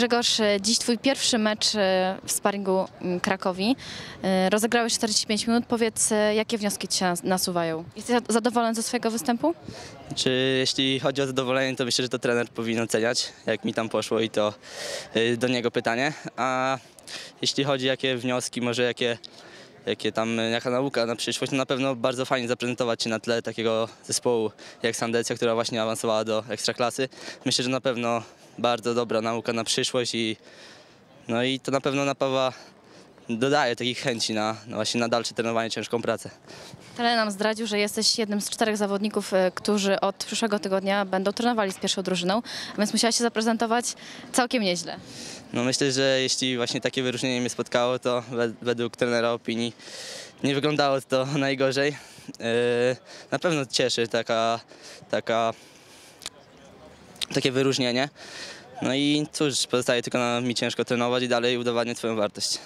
Grzegorz, e, dziś twój pierwszy mecz e, w sparingu m, Krakowi. E, Rozegrałeś 45 minut. Powiedz, jakie wnioski ci się nas- nasuwają? Jesteś za- zadowolony ze swojego występu? Czy jeśli chodzi o zadowolenie, to myślę, że to trener powinien oceniać, jak mi tam poszło i to do niego pytanie. A jeśli chodzi jakie wnioski, może jakie, jakie tam, jaka nauka na przyszłość, no na pewno bardzo fajnie zaprezentować się na tle takiego zespołu jak Sandecja, która właśnie awansowała do Ekstraklasy. Myślę, że na pewno bardzo dobra nauka na przyszłość i no i to na pewno napawa, dodaje takich chęci na, no właśnie na dalsze trenowanie, ciężką pracę. Tele nam zdradził, że jesteś jednym z czterech zawodników, e, którzy od przyszłego tygodnia będą trenowali z pierwszą drużyną, więc musiałaś się zaprezentować całkiem nieźle. No myślę, że jeśli właśnie takie wyróżnienie mnie spotkało, to wed- według trenera opinii nie wyglądało to najgorzej. Yy, Na pewno cieszy taka, taka, takie wyróżnienie. No i cóż, pozostaje tylko na mi ciężko trenować i dalej udowadniać swoją wartość.